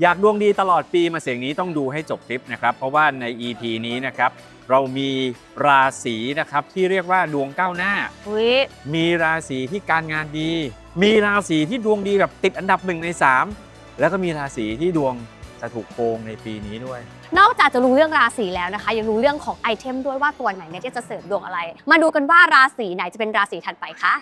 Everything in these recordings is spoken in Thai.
อยากดวงดีตลอดปีมาเสียงนี้ต้องดูให้จบคลิปนะครับ เพราะว่าใน EP นี้นะครับ เรามีราศีนะครับที่เรียกว่าดวงก้าวหน้า อุ้ยมีราศีที่การงานดี มีราศีที่ดวงดีแบบติดอันดับหนึ่งใน 3 แล้วก็มีราศีที่ดวงจะถูกโกงในปีนี้ด้วย นอกจากจะรู้เรื่องราศีแล้วนะคะ ยังรู้เรื่องของไอเทมด้วยว่าตัวไหนเนี่ยที่จะเสริมดวงอะไร มาดูกันว่าราศีไหนจะเป็นราศีถัดไปคะ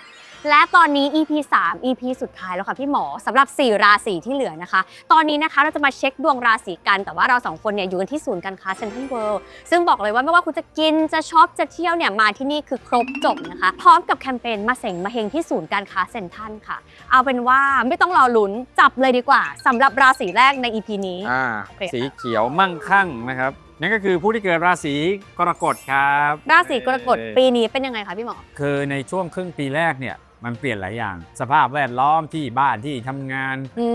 และตอนนี้ EP 3 EP สุดท้ายแล้วค่ะพี่หมอสำหรับ 4 ราศีที่เหลือนะคะ ตอนนี้นะคะเราจะมาเช็คดวงราศีกัน แต่ว่าเราสองคนเนี่ยอยู่กันที่ศูนย์การค้าเซ็นทรัลเวิลด์ซึ่งบอกเลยว่าไม่ว่าคุณจะกินจะช็อปจะเที่ยวเนี่ยมาที่นี่คือครบจบนะคะ พร้อมกับแคมเปญมาเสงมาเฮงที่ศูนย์การค้าเซ็นทรัลค่ะ เอาเป็นว่าไม่ต้องรอลุ้นจับเลยดีกว่าสำหรับราศีแรกใน EP นี้ อ่าโอเคค่ะสีเขียวมั่งคั่งนะครับ นั่นก็คือผู้ที่เกิดราศีกรกฎครับราศีกรกฎเอ่อปีนี้เป็นยังไงคะพี่หมอ คือในช่วงครึ่งปีแรกเนี่ย มันเปลี่ยนหลายอย่าง สภาพแวดล้อมที่บ้านที่ทำงานอื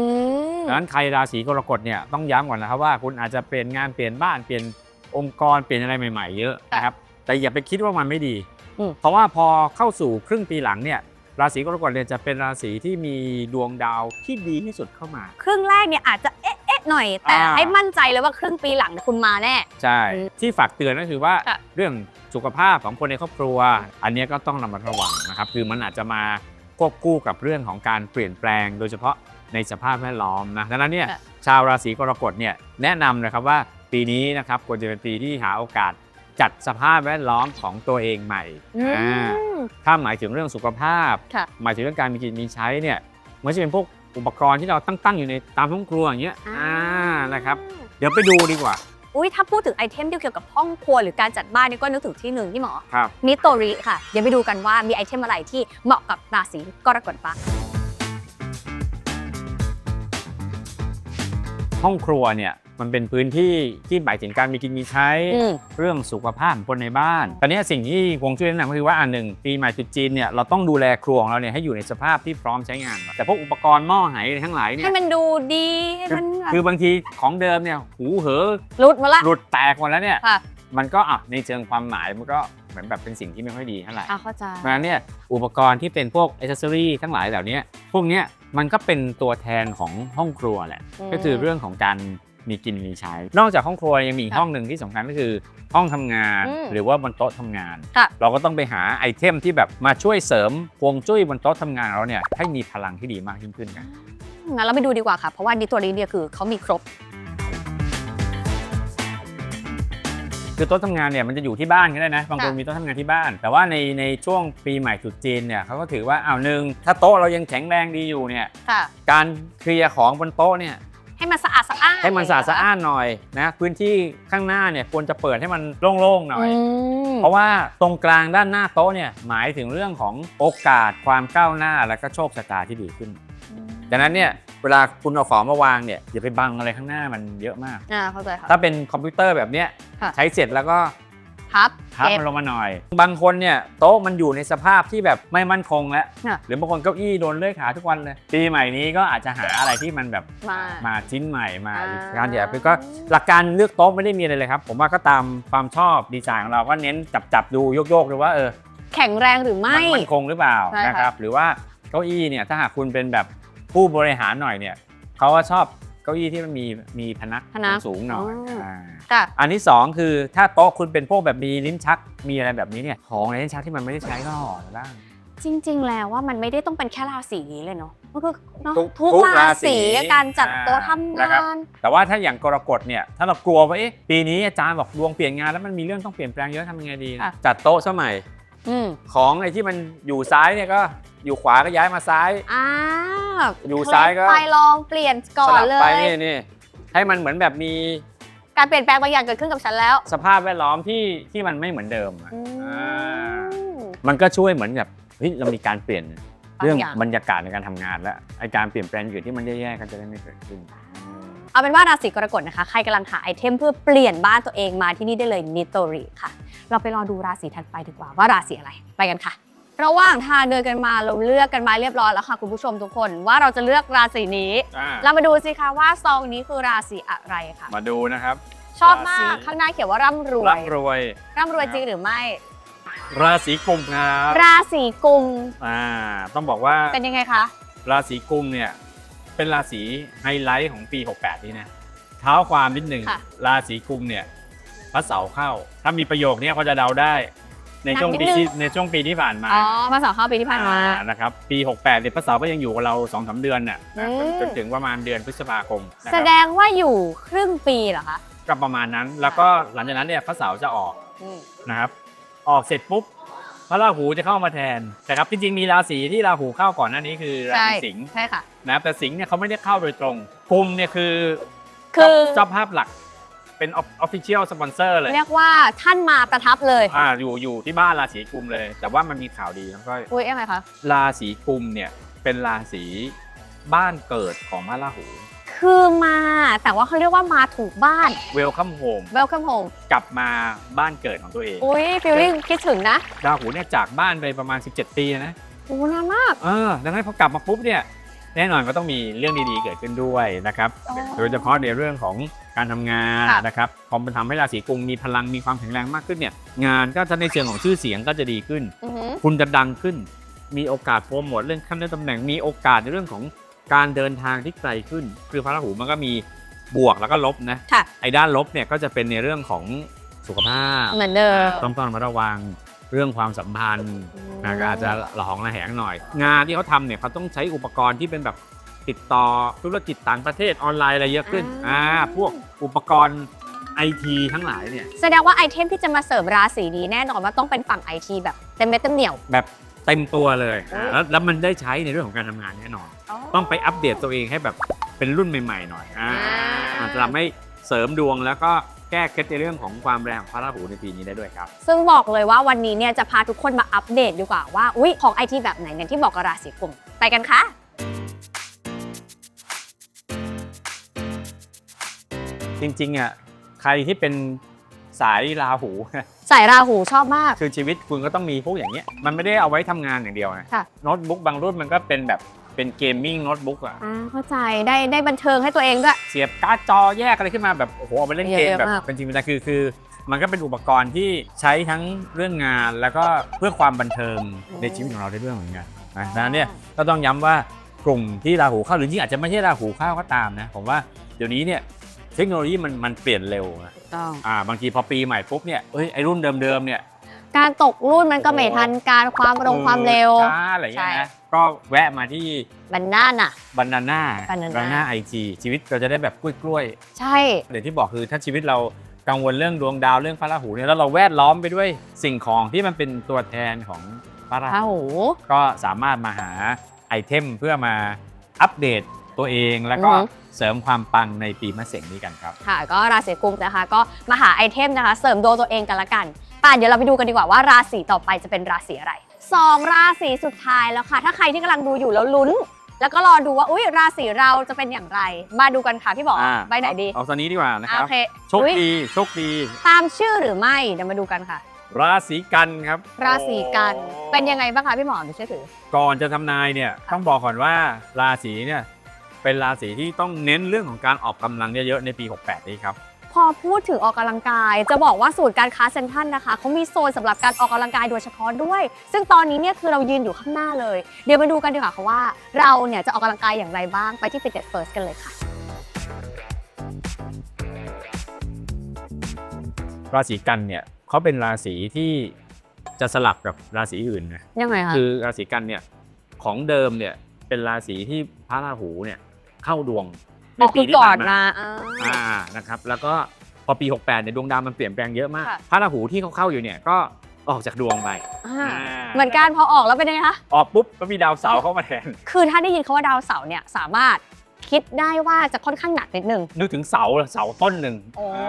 มดังนั้นใครราศีกรกฎเนี่ยต้องย้ำก่อนนะครับว่าคุณอาจจะเปลี่ยนงานเปลี่ยนบ้านเปลี่ยนองค์กรเปลี่ยนอะไรใหม่ๆ เยอะนะครับแต่อย่าไปคิดว่ามันไม่ดี อืม เพราะว่าพอเข้าสู่ครึ่งปีหลังเนี่ยราศีกรกฎเนี่ยจะเป็นราศีที่มีดวงดาวที่ดีที่สุดเข้ามา ครึ่งแรกเนี่ยอาจจะเอ๊ะเอ๊ะ หน่อย แต่อ่า ให้มั่นใจเลยว่าครึ่งปีหลังคุณมาแน่ ใช่ อืมที่ฝากเตือนก็คือว่าค่ะ เรื่องสุขภาพของคนในครอบครัว อันเนี้ยก็ต้องระมัดระวังนะครับ คือมันอาจจะมาควบคู่กับเรื่องของการเปลี่ยนแปลง โดยเฉพาะในสภาพแวดล้อมนะดังนั้นเนี่ยค่ะชาวราศีกรกฎเนี่ยแนะนำนะครับว่าปีนี้นะครับควรจะเป็นปีที่หาโอกาสจัดสภาพแวดล้อมของตัวเองใหม่อือ่ามถ้าหมายถึงเรื่องสุขภาพ ค่ะ หมายถึงเรื่องการมีกินมีใช้เนี่ยมันจะเป็นพวก อุปกรณ์ที่เราตั้งตั้งๆอยู่ในตามห้องครัวอย่างเงี้ยอ่านะครับ เดี๋ยวไปดูดีกว่าอุ้ยถ้าพูดถึงไอเทมที่เกี่ยวกับห้องครัวหรือการจัดบ้านนี่ก็นึกถึงที่หนึ่งพี่หมอ ครับ นิโตริค่ะ เดี๋ยวไปดูกันว่ามีไอเทมอะไรที่เหมาะกับราศีกรกฎบ้างห้องครัวเนี่ย มันเป็นพื้นที่ที่หมายถึงการมีกินมีใช้ อืม เรื่องสุขภาพของคนในบ้านตอนนี้สิ่งที่ฮวงจุ้ยแนะนำก็คือว่าอันหนึ่งปีใหม่ตรุษจีนเนี่ยเราต้องดูแลครัวของเราเนี่ยให้อยู่ในสภาพที่พร้อมใช้งานก่อนแต่พวกอุปกรณ์หม้อไหอะไรทั้งหลายเนี่ให้ยมันดูดีให้มันแบบคือบางทีของเดิมเนี่ยหูเหอรุดมาละหลุดแตกหมดแล้วเนี่ยค่ะมันก็อะในเชิงความหมายมันก็เหมือนแบบเป็นสิ่งที่ไม่ค่อยดีเท่าไหร่ อะเข้าใจ เพราะฉะนั้นเนี่ยอุปกรณ์ที่เป็นพวกอิเซอรี่ทั้งหลายเหล่านี้พวกเนี้ยมันก็เป็นตัวแทนของห้องครัวแหละ อืม ก็คือเรื่องของการ มีกินมีใช้ นอกจากห้องครัวยังมีอีกค่ะห้องหนึ่งที่สำคัญก็คือห้องทำงานอืมหรือว่าบนโต๊ะทำงาน ค่ะ เราก็ต้องไปหาไอเทมที่แบบมาช่วยเสริมฮวงจุ้ยบนโต๊ะทำงานของเราเนี่ยให้มีพลังที่ดีมากยิ่งขึ้นกัน งั้นเราไปดูดีกว่าค่ะ เพราะว่านิโตริเนี่ยคือเขามีครบ คือโต๊ะทำงานเนี่ยมันจะอยู่ที่บ้านก็ได้นะบางคนค่ะมีโต๊ะทำงานที่บ้าน แต่ว่าในในช่วงปีใหม่ตรุษจีนเนี่ยเขาก็ถือว่าอ้าวหนึ่งถ้าโต๊ะเรายังแข็งแรงดีอยู่เนี่ยค่ะ การเคลียร์ของบนโต๊ะเนี่ย ให้มันสะอาดสะอ้านให้มันสะอาดสะอ้านหน่อยนะพื้นที่ข้างหน้าเนี่ยควรจะเปิดให้มันโล่งๆหน่อยอืมเพราะว่าตรงกลางด้านหน้าโต๊ะเนี่ยหมายถึงเรื่องของโอกาสความก้าวหน้าและก็โชคชะตาที่ดีขึ้นดังนั้นเนี่ยเวลาคุณเอาของมาวางเนี่ยอย่าไปบังอะไรข้างหน้ามันเยอะมากอ่าเข้าใจค่ะถ้าเป็นคอมพิวเตอร์แบบเนี้ยค่ะใช้เสร็จแล้วก็ พับพับเก็บ มันลงมาหน่อย บางคนเนี่ยโต๊ะมันอยู่ในสภาพที่แบบไม่มั่นคงแล้วค่ะ หรือบางคนเก้าอี้โดนเลื่อยขาทุกวันเลยปีใหม่นี้ก็อาจจะหาอะไรที่มันแบบมา มาชิ้นใหม่มาอ่าการอย่าไปก็หลักการเลือกโต๊ะไม่ได้มีอะไรเลยครับ ผมว่าก็ตามความชอบดีไซน์ของเราก็เน้นจับจับๆดูโยกโยกๆดูว่าเออ แข็งแรงหรือไม่มันมั่นคงหรือเปล่าใช่ค่ะ นะครับหรือว่าเก้าอี้เนี่ยถ้าหากคุณเป็นแบบผู้บริหารหน่อยเนี่ยเขาก็ชอบเก้าอี้ที่มันมีมีพนักพนักสูงๆหน่อยอ๋ออ่าค่ะ อันที่สองคือถ้าโต๊ะคุณเป็นพวกแบบมีลิ้นชักมีอะไรแบบนี้เนี่ยของในลิ้นชักที่มันไม่ได้ใช้ก็ห่อบ้าง จริง ๆ แล้วว่ามันไม่ได้ต้องเป็นแค่ราศีนี้เลยเนาะมันคือเนอะทุกทุกทุกราราศีศีการจัดโต๊ะอ่าทำนะครับงานแต่ว่าถ้าอย่างกรกฎเนี่ยถ้าเรากลัวว่าเอ๊ะปีนี้อาจารย์บอกดวงเปลี่ยนงานแล้วมันมีเรื่องต้องเปลี่ยนแปลงเยอะทำยังไงดี ค่ะ จัดโต๊ะสมัยอืมของไอ้ที่มันอยู่ซ้ายเนี่ยก็อยู่ขวาก็ย้ายมาซ้าย อ่าอยู่ซ้ายก็ ไปลองเปลี่ยนก่อสนลับเลไปย นี่นี่ให้มันเหมือนแบบมี การเปลี่ยนแปลงบางอย่างเกิดขึ้นกับฉันแล้ว สภาพแวดล้อมที่ที่มันไม่เหมือนเดิมอะอือ่าม มันก็ช่วยเหมือนแบบเฮ้ยเรามีการเปลี่ยนบางเรื่องอย่างบรรยากาศในการทำงานแล้วไอการเปลี่ยนแปลงอยู่ที่มันแย่ๆก็จะได้ไม่เกิดขึ้น เอาเป็นว่าราศีกรกฎนะคะ ใครกำลังหาไอเทมเพื่อเปลี่ยนบ้านตัวเองมาที่นี่ได้เลยนิโตริค่ะ เราไปรอดูราศีถัดไปดีกว่าว่าราศีอะไร ไปกันค่ะ ระหว่างทางเดินกันมาเราเลือกกันมาเรียบร้อยแล้วค่ะคุณผู้ชมทุกคน ว่าเราจะเลือกราศีนี้เรามาดูสิคะว่าซองนี้คือราศีอะไรค่ะ มาดูนะครับชอบมาราศีกข้างหน้าเขียนว่าร่ำรวย ร่ำรวย ร่ำรวยจริงหรือไม่ ราศีกุมครับราศีกุมอ่าต้องบอกว่าเป็นยังไงคะ ราศีกุมเนี่ยเป็นราศีไฮไลท์ของปี 68 นี้นะเท้าความนิดหนึ่งค่ะ ราศีกุมเนี่ยพระเสาร์เข้า ถ้ามีประโยคเนี้ยก็จะเดาได้ ในช่วงหนักนิปีดนึงที่ในช่วงปีที่ผ่านมาอ๋อภาษาเข้าปีที่ผ่านมาอ่นะครับปี68เนี่ยพระเสาร์ก็ยังอยู่กับเรา2อสเดือนน่ะนะอืมจนถึงประมาณเดือนพฤษภาคมนะคแสรับดงว่าอยู่ครึ่งปีเหรอคะก็ประมาณนั้นแล้วก็หลังจากนั้นเนี่ยพระเสาร์จะออกอืมนะครับออกเสร็จปุ๊บพระราหูจะเข้ามาแทนนะครับจริงๆมีราศีที่ราหูเข้าก่อนหน้านี้คือราใช่ศีสิงห์ใช่ค่ะนะครับแต่สิงห์เนี่ยเขาไม่ได้เข้าโดยตรงกุมเนี่ยคือคือเจ้าภาพหลัก เป็นออฟฟิเชียลสปอนเซอร์เลย เรียกว่าท่านมาประทับเลยอ่าอยู่อยู่ที่บ้านราศีกุมเลย แต่ว่ามันมีข่าวดีน้องก้อยอุ้ยยังไงคะ ราศีกุมเนี่ยเป็นราศีบ้านเกิดของพระราหู คือมาแต่ว่าเขาเรียกว่ามาถูกบ้านเวลคัมโฮม welcome home กลับมาบ้านเกิดของตัวเองอุ้ยฟีลลิ่งคิดถึงนะราหูเนี่ยจากบ้านไปประมาณ 17 ปีนะโอ้นานมากเออดังนั้นพอกลับมาปุ๊บเนี่ยแน่นอนก็ต้องมีเรื่องดีๆเกิดขึ้นด้วยนะครับอ๋อโดยเฉพาะในเรื่องของ การทำงานค่ะนะครับพอมันทำให้ราศีกุมมีพลังมีความแข็งแรงมากขึ้นเนี่ยงานก็จะในเชิงของชื่อเสียงก็จะดีขึ้นอือหือคุณจะดังขึ้น มีโอกาสโปรโมทเรื่องขั้นเลื่อนตำแหน่งมีโอกาสในเรื่องของการเดินทางที่ไกลขึ้น คือพระราหูมันก็มีบวกแล้วก็ลบนะค่ะไอ้ด้านลบเนี่ยก็จะเป็นในเรื่องของสุขภาพเหมือนเดิมต้องต้องระมัดระวังเรื่องความสัมพันธ์อืมนะก็อาจจะระหองระแหงหน่อย งานที่เขาทำเนี่ยเขาต้องใช้อุปกรณ์ที่เป็นแบบ ติดต่อธุรกิจต่างประเทศออนไลน์อะไรเยอะขึ้นอ่าพวกอุปกรณ์ไอทีทั้งหลายเนี่ยแสดงว่าไอเทมที่จะมาเสริมราศีนี้แน่นอนว่าต้องเป็นฝั่งไอทีแบบเต็มเม็ดเต็มเหนียว แบบเต็มตัวเลยอืมแล้วแล้วมันได้ใช้ในเรื่องของการทำงานแน่นอน ต้องไปอัปเดตตัวเองให้แบบเป็นรุ่นใหม่ๆหน่อยอ่าอ่า อาจจะทำให้เสริมดวงแล้วก็แก้เคล็ดในเรื่องของความแรงของพระราหูในปีนี้ได้ด้วยครับ ซึ่งบอกเลยว่าวันนี้เนี่ยจะพาทุกคนมาอัปเดตดีกว่าว่า อุ้ยของไอทีแบบไหนเนี่ยที่บอกกับราศีกุมไปกันคะ จริงๆอะใครที่เป็นสายราหู สายราหูชอบมาก คือชีวิตคุณก็ต้องมีพวกอย่างเงี้ยมันไม่ได้เอาไว้ทำงานอย่างเดียวนะค่ะ โน้ตบุ๊กบางรุ่นมันก็เป็นแบบเป็นเกมมิ่งโน้ตบุ๊กอะอ่าเข้าใจได้ได้บันเทิงให้ตัวเองด้วย เสียบการ์ดจอแยกอะไรขึ้นมาแบบโอ้โหเอาไปเล่นเกมเยอะแบบมาก เป็นจริงเป็นจังคือคือ มันก็เป็นอุปกรณ์ที่ใช้ทั้งเรื่องงานแล้วก็เพื่อความบันเทิงในชีวิตของเราได้ด้วยเหมือนกันนะดังนั้นเนี่ยก็ต้องย้ำว่ากลุ่มที่ราหูเข้าหรือจริงๆอาจจะไม่ใช่ราหูเข้าก็ตามนะผมว่าเดี๋ยวนี้เนี่ย เทคโนโลยีมันมันเปลี่ยนเร็วนะถูกต้อง อ่าบางทีพอปีใหม่ปุ๊บเนี่ยเอ้ยไอรุ่นเดิมๆเนี่ย การตกรุ่นมันก็ไม่ทันการความรงความเร็ว ช้าอะไรอย่างเงี้ยใช่นะก็แวะมาที่บันน่าน่ะบานาน่า Banana บานาน่าไอจีชีวิตเราจะได้แบบกล้วยใช่ๆอย่างที่บอกคือถ้าชีวิตเรากังวลเรื่องดวงดาวเรื่องพระราหูเนี่ยแล้วเราแวดล้อมไปด้วยสิ่งของที่มันเป็นตัวแทนของพระราราหูหูก็สามารถมาหาไอเทมเพื่อมาอัปเดต ตัวเองแล้วก็อือฮึ เสริมความปังในปีมะเสงนี้กันครับ ค่ะก็ราศีกุมนะคะ ก็มาหาไอเทมนะคะ เสริมดวงตัวเองกันละกันป่ะเดี๋ยวเราไปดูกันดีกว่าว่าราศีต่อไปจะเป็นราศีอะไรสองราศีสุดท้ายแล้วค่ะ ถ้าใครที่กำลังดูอยู่แล้วลุ้น แล้วก็รอดูว่าอุ้ยราศีเราจะเป็นอย่างไร มาดูกันค่ะพี่บอกไปไหนดีเอาเอาตอนนี้ดีกว่านะคอะรัโอบเคโชคอุ๊ยดีโชคดี ตามชื่อหรือไม่เดี๋ยวมาดูกันค่ะ ราศีกันครับราศีกันโอ้เป็นยังไงบ้างคะพี่หมอดูเชื่อถือ ก่อนจะทำนายเนี่ยต้องบอกก่อนว่าราศีเนี่ย เป็นราศีที่ต้องเน้นเรื่องของการออกกำลังเยอะๆในปี 68 นี้ครับพอพูดถึงออกกำลังกาย จะบอกว่าศูนย์การค้าเซ็นทรัลนะคะเขามีโซนสำหรับการออกกำลังกายโดยเฉพาะด้วย ซึ่งตอนนี้เนี่ยคือเรายืนอยู่ข้างหน้าเลย เดี๋ยวมาดูกันดีกว่าค่ะว่า เราเนี่ยจะออกกำลังกายอย่างไรบ้างไปที่ Fitness First กันเลยค่ะ ราศีกันเนี่ยเขาเป็นราศีที่จะสลับกับราศีอื่นนะยังไงคะคือราศีกันเนี่ยของเดิมเนี่ยเป็นราศีที่พระราหูเนี่ย เข้าดวงในอ๋อปีคือที่ก่อผ่านนมา มาอ่า อ่านะครับแล้วก็พอปี 68เนี่ยดวงดาวมันเปลี่ยนแปลงเยอะมากค่ะ พระราหูที่เขาเข้าอยู่เนี่ยก็ออกจากดวงไปอ่าอ่าเหมือนกันพอออกแล้วเป็นยังไงคะ ออกปุ๊บก็มีดาวเสาร์เข้ามาแทน คือถ้าได้ยินคาว่าดาวเสาร์เนี่ยสามารถคิดได้ว่าจะค่อนข้างหนักนิดนึงนึกถึงเสาเสาต้นหนึ่งโอ้อ่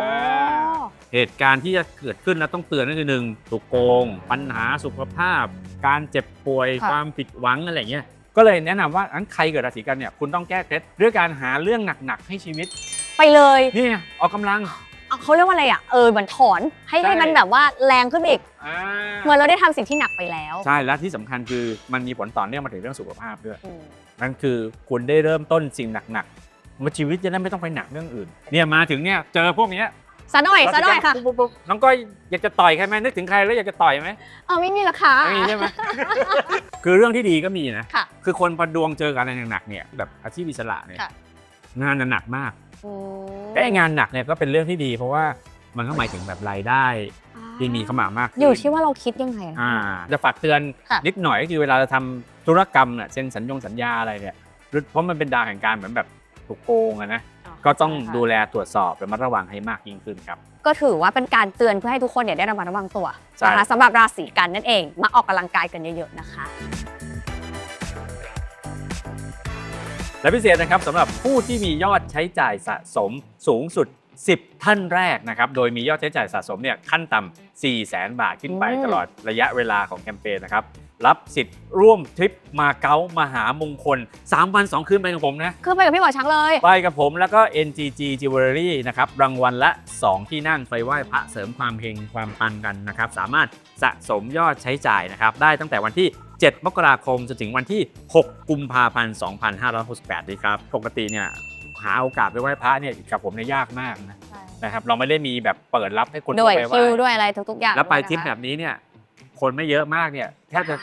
าเหตุการณ์ที่จะเกิดขึ้นแล้วต้องเตือนนั่นคือหนึ่งถูกโกง ปัญหาสุขภาพ การเจ็บป่วยค่ะ ความผิดหวังอะไรเงี้ย ก็เลยแนะนำว่าอันใครเกิดราศีกันเนี่ยคุณต้องแก้เคล็ดด้วยการหาเรื่องหนักๆให้ชีวิตไปเลยนี่ไงออกกำลัง เอาเขาเรียกว่าอะไรอะเออเหมือนถอนให้ใช่ ให้มันแบบว่าแรงขึ้นอีกอ่าเหมือนเราได้ทำสิ่งที่หนักไปแล้วใช่และที่สำคัญคือมันมีผลต่อเนื่องมาถึงเรื่องสุขภาพด้วย อืมนั่นคือคุณได้เริ่มต้นสิ่งหนักๆว่าชีวิตจะได้ไม่ต้องไปหนักเรื่องอื่น เนี่ยมาถึงเนี่ยเจอพวกเนี้ย ซะหน่อยซะหน่อยค่ะ ปุ๊บปุ๊บปุ๊บน้องก้อยอยากจะต่อยใครไหมนึกถึงใครแล้วอยากจะต่อยไหมเออไม่มีหรอกค่ะไม่มีใช่ไหม คือเรื่องที่ดีก็มีนะ ค่ะ คือคนพอดวงเจอกันอะไรหนักๆเนี่ยแบบอาชีพอิสระเนี่ยค่ะ งานหนักมากอืมแต่ไอ้งานหนักเนี่ยก็เป็นเรื่องที่ดี เพราะว่ามันก็หมายถึงแบบรายได้ที่มีเข้ามามากขึ้น อยู่ที่ว่าเราคิดยังไงนะคะอ่าจะฝากเตือนค่ะ นิดหน่อยก็คือเวลาเราทำธุรกรรมเนี่ยเซ็นสัญญงสัญญาอะไรเนี่ยเพราะมันเป็นดาวแห่งการเหมือนแบบถูกโกงอะนะ ก็ต้องดูแลตรวจสอบระมัดระวังให้มากยิ่งขึ้นครับ ก็ถือว่าเป็นการเตือนเพื่อให้ทุกคนเนี่ยได้ระมัดระวังตัวใช่ นะคะสำหรับราศีกันนั่นเอง มาออกกำลังกายกันเยอะๆนะคะ และพิเศษนะครับสำหรับผู้ที่มียอดใช้จ่ายสะสมสูงสุด 10 ท่านแรกนะครับ โดยมียอดใช้จ่ายสะสมเนี่ยขั้นต่ำ4 0 0 0 0 0 บาทขึ้นไปอืม ตลอดระยะเวลาของแคมเปญนะครับ รับสิทธิ์ร่วมทริปมาเก๊ามหามงคล 3 วัน 2 คืนไปกับผมนะ คือไปกับพี่หมอช้างเลย ไปกับผมแล้วก็ NGG Jewelry นะครับรางวัลละ 2 ที่นั่งไปไหว้พระเสริมความเฮงความปังกันนะครับ สามารถสะสมยอดใช้จ่ายนะครับ ได้ตั้งแต่วันที่ 7 มกราคมจนถึงวันที่ 6 กุมภาพันธ์ 2568นี้ครับ ปกติเนี่ยหาโอกาสไปไหว้พระเนี่ยกับผมเนี่ยยากมากนะนะครับเราไม่ได้มีแบบเปิดรับให้คนด้วยเข้าไปไหคิวว้ด้วยอะไรทุกๆอย่างแล้วไปด้วยนะคะทริปแบบนี้เนี่ย คนไม่เยอะมากเนี่ยแทบจะ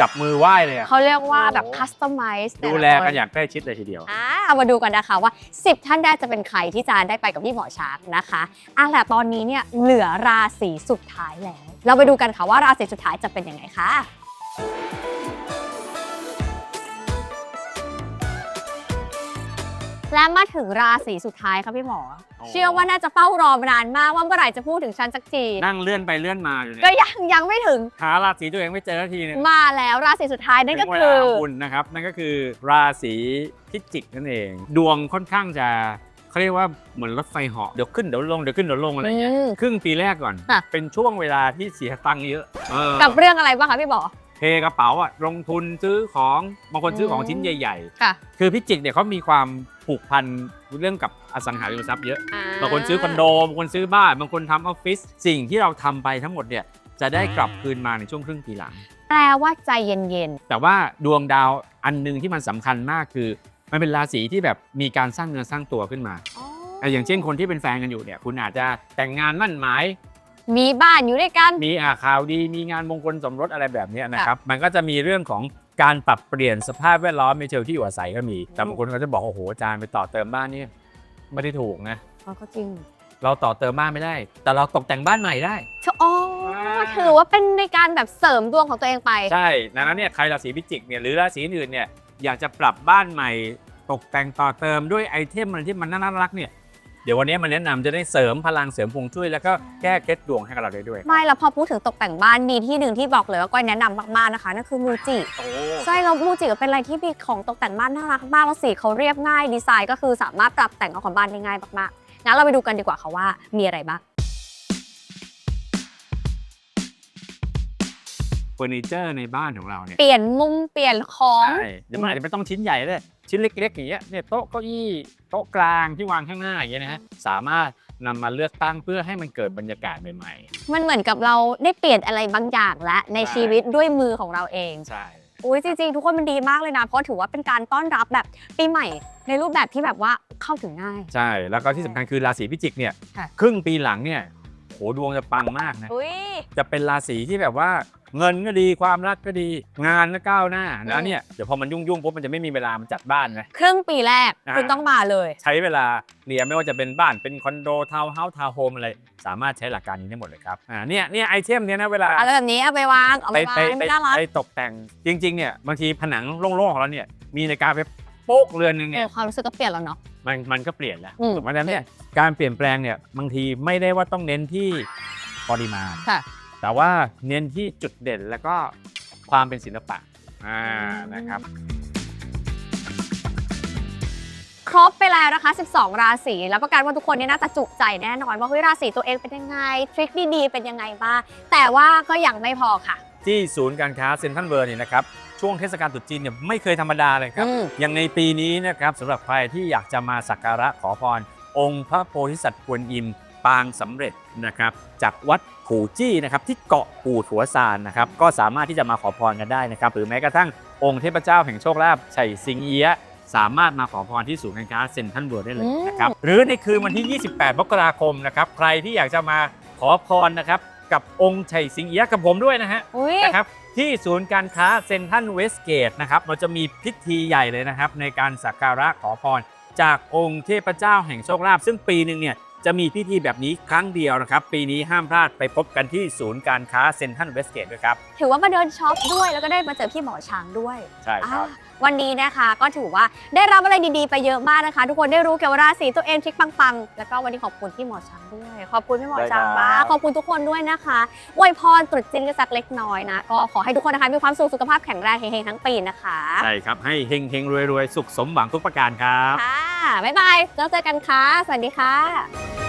จับมือไหว้เลยอะเขาเรียกว่าแบบโอ้คัสตอมไมซ์ดูแลกันอย่างใกล้ชิดเลยทีเดียว อ่าเอามาดูกันนะคะว่า 10 ท่านแรกจะเป็นใครที่จะได้ไปกับพี่หมอช้างนะคะอะแต่ตอนนี้เนี่ยเหลือราศีสุดท้ายแล้ว เราไปดูกันค่ะว่าราศีสุดท้ายจะเป็นยังไงคะ และมาถึงราศีสุดท้ายค่ะพี่หมอโอ้เชื่อว่าน่าจะเฝ้ารอมานานมากว่าเมื่อไหร่จะพูดถึงฉันสักที นั่งเลื่อนไปเลื่อนมาอยู่ก็เนี่ยยังยังไม่ถึง หาราศีตัวเองไม่เจอสักทีเนี่ยมาแล้วราศีสุดท้ายนั่นก็ถึงเวคืลาอของคุณนะครับ นั่นก็คือราศีพิจิกนั่นเอง ดวงค่อนข้างจะเขาเรียกว่าเหมือนรถไฟเหาะเดี๋ยวขึ้นเดี๋ยวลงเดี๋ยวขึ้นเดี๋ยวลงอะไรอย่างเงี้ยอืมครึ่งปีแรกก่อนค่ะเป็นช่วงเวลาที่เสียตังค์เยอะเออกับเรื่องอะไรบ้างคะพี่หมอเท กระเป๋าอะลงทุนซื้อของบางคนซื้อของอืมชิ้นใหญ่ ค่ะ ๆ คือพิจิกเนี่ยเขามีความผูกพันเรื่องกับอสังหาริมทรัพย์เยอะ บางคนซื้อคอนโดบางคนซื้อบ้านบางคนทำออฟฟิศสิ่งที่เราทำไปทั้งหมดเนี่ยจะได้กลับคืนมาในช่วงครึ่งปีหลัง แปลว่าใจเย็นแต่ว่าดวงดาวอันหนึงที่มันสำคัญมากคือ มันเป็นราศีที่แบบมีการสร้างเนื้อสร้างตัวขึ้นมาๆอ๋ออะอย่างเช่นคนที่เป็นแฟนกันอยู่เนี่ยคุณอาจจะแต่งงานมั่นหมาย มีบ้านอยู่ด้วยกัน มีอ่าข่าวดีมีงานมงคลสมรสอะไรแบบเนี้ยนะครับ มันก็จะมีเรื่องของการปรับเปลี่ยนสภาพแวดล้อมในเชิงที่อยู่อาศัยก็มี แต่บางคนก็จะบอกโอ้โหอาจารย์ไปต่อเติมบ้านนี่ไม่ได้ถูกนะอ๋อก็จริง เราต่อเติมบ้านไม่ได้ แต่เราตกแต่งบ้านใหม่ได้อ๋ออ่าถือว่าเป็นในการแบบเสริมดวงของตัวเองไป ใช่ดังนั้นเนี่ยใครราศีพิจิกเนี่ยหรือราศีอื่นเนี่ยอยากจะปรับบ้านใหม่ ตกแต่งต่อเติมด้วยไอเทมอะไรที่มันน่ารักเนี่ย เดี๋ยววันนี้มาแนะนำจะได้เสริมพลังเสริมพวงช่วยแล้วก็แก้เคล็ดดวงให้กับเราได้ด้วยไม่แล้วพอพูดถึงตกแต่งบ้านมีที่หนึ่งที่บอกเลยว่าก้อยแนะนำมากๆนะคะนั่นคือมูจิโอ้ใช่แล้วมูจิก็เป็นอะไรที่มีของตกแต่งบ้านน่ารักมากแล้วสีเขาเรียบง่ายดีไซน์ก็คือสามารถปรับแต่งเอาของบ้านได้ง่ายมากๆงั้นเราไปดูกันดีกว่าค่ะว่ามีอะไรบ้าง เฟอร์นิเจอร์ในบ้านของเราเนี่ยเปลี่ยนมุมเปลี่ยนของใช่เดี๋ยวมันอาจจะไม่ต้องชิ้นใหญ่เลยชิ้นเล็กๆอย่างเงี้ยเนี่ยโต๊ะเก้าอี้โต๊ะกลางที่วางข้างหน้าอย่างเงี้ยนะฮะสามารถนำมาเลือกตั้งเพื่อให้มันเกิดบรรยากาศใหม่ มันเหมือนกับเราได้เปลี่ยนอะไรบางอย่างและในใช่ ชีวิตด้วยมือของเราเองๆ ใช่ อุ้ยจริงๆ ทุกคนมันดีมากเลยนะ เพราะถือว่าเป็นการต้อนรับแบบปีใหม่ ในรูปแบบที่แบบว่าเข้าถึงง่าย ใช่ แล้วก็ที่สำคัญคือราศีพิจิกเนี่ยค่ะ ครึ่งปีหลังเนี่ย โหดวงจะปังมากนะ อุ้ย จะเป็นราศีที่แบบว่าเงินก็ดีความรักก็ดี งานก็ก้าวหน้าอืมแล้วเนี่ยเดี๋ยวพอมันยุ่งๆปุ๊บมันจะไม่มีเวลามันจัดบ้านไงครึ่งปีแรกอ่าคุณต้องมาเลย ใช้เวลาเรียนไม่ว่าจะเป็นบ้านเป็นคอนโดทาวน์เฮาส์ทาวน์โฮมอะไรสามารถใช้หลักการนี้ได้หมดเลยครับอ่าเนี่ยเนี่ยไอเทมเนี่ยนะเวลาอะไรแบบนี้เอาไปวางเอาไปไปวางไปไม่น่ารักไปตกแต่งจริง ๆเนี่ยบางทีผนังโล่งๆของเราเนี่ยมีในาฬิการไป โป๊กเรือนหนึงเอเนี่ยอความรู้สึกก็เปลี่ยนแล้วเนาะ มันมันก็เปลี่ยนแล้วอืม ถูกไหมดังนั้นเนี่ยการเปลี่ยนแปลงเนี่ยบางทีไม่ได้ว่าต้องเน้นที่ปริมาณ ค่ะ แต่ว่าเน้นที่จุดเด่นแล้วก็ความเป็นศิลปะอ่าอืมนะครับ ครบไปแล้วนะคะ 12 ราศีแล้วก็การว่าทุกคนเนี่ยน่าจะจุใจแน่นอนว่าเฮ้ยราศีตัวเองเป็นยังไงทริคดีๆเป็นยังไงบ้างแต่ว่าก็ยังไม่พอค่ะ ที่ศูนย์การค้าเซ็นทรัลเวิร์เนี่ยนะครับ ช่วงเทศกาลตรุษจีนเนี่ยไม่เคยธรรมดาเลยครับ อืม อย่างในปีนี้นะครับสำหรับใครที่อยากจะมาสักการะขอพร องค์พระโพธิสัตว์กวนอิมปางสำเร็จนะครับ จากวัดผูจี้นะครับที่เกาะปูถัวซานนะครับก็สามารถที่จะมาขอพรกันได้นะครับ หรือแม้กระทั่งองค์เทพเจ้าแห่งโชคลาภไฉสิงเอียะสามารถมาขอพรที่ศูนย์การค้าเซ็นทรัลเวิลด์ได้เลยอืมนะครับ หรือในคืนวันที่ 28 มกราคมนะครับใครที่อยากจะมาขอพรนะครับกับองค์ไฉสิงเอียะกับผมด้วยนะฮะ อุ้ยนะครับ ที่ศูนย์การค้าเซ็นทรัลเวสเกตนะครับเราจะมีพิธีใหญ่เลยนะครับ ในการสักการะขอพร จากองค์เทพเจ้าแห่งโชคลาภซึ่งปีหนึ่งเนี่ย จะมีพิธีแบบนี้ครั้งเดียวนะครับ ปีนี้ห้ามพลาดไปพบกันที่ศูนย์การค้าเซ็นทรัลเวสเกตด้วยครับ ถือว่ามาเดินช็อปด้วยแล้วก็ได้มาเจอพี่หมอช้างด้วยใช่ครับอ่าวันนี้นะคะก็ถือว่าได้รับอะไรดีๆไปเยอะมากนะคะ ทุกคนได้รู้เกี่ยวกับราศีตัวเองทริคปังๆ แล้วก็วันนี้ขอบคุณพี่หมอช้างด้วย ขอบคุณพี่หมอช้างได้ครับมากขอบคุณทุกคนด้วยนะคะอวยพรตรุษจีนกันสักเล็กน้อยนะก็ขอให้ทุกคนนะคะมีความสุขสุขภาพแข็งแรงเฮงๆทั้งปีนะคะใช่ครับให้เฮงเฮงรวยรวยสุขสมหวังทุกประการครับค่ะ บ๊ายบาย แล้วเจอกันค่ะ สวัสดีค่ะ